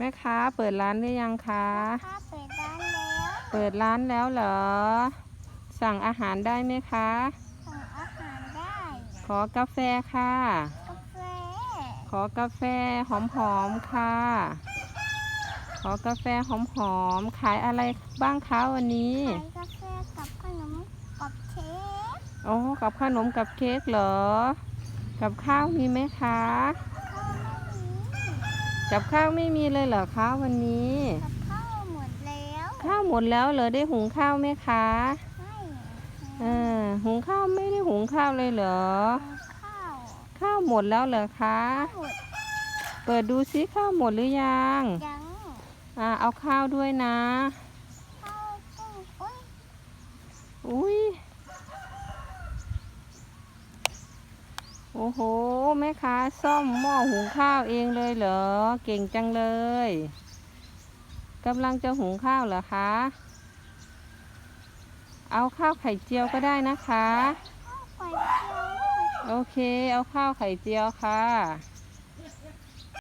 แม่ค้าเปิดร้านหรือยังคะถ้าเปิดร้านแล้วเปิดร้านแล้วเหรอ สั่งอาหารได้ไหมคะ สั่งอาหารได้ขอกาแฟค่ะ กาแฟขอกาแฟหอมๆค่ะ ขอกาแฟหอมๆขายอะไรบ้างคะวันนี้ ขายกาแฟกับขนมกับเค้กโอ้กับขนมกับเค้กเหรอ กับข้าวมีไหมคะข้าวไม่มี กับข้าวไม่มีเลยเหรอคะวันนี้ กับข้าวหมดแล้ว ข้าวหมดแล้วเหรอได้หุงข้าวไหมคะไม่เออหุงข้าวไม่ได้หุงข้าวเลยเหรอ ข้าวข้าวหมดแล้วเหรอคะหมดเปิดดูซิข้าวหมดหรือยังยังอ่าเอาข้าวด้วยนะ ข้าวกุ้งอุ้ยอุ้ย โอ้โห แม่ค้าซ่อมหม้อหุงข้าวเองเลยเหรอ เก่งจังเลยกำลังจะหุงข้าวเหรอคะ เอาข้าวไข่เจียวก็ได้นะคะข้าวไข่เจียวโอเค เอาข้าวไข่เจียวค่ะข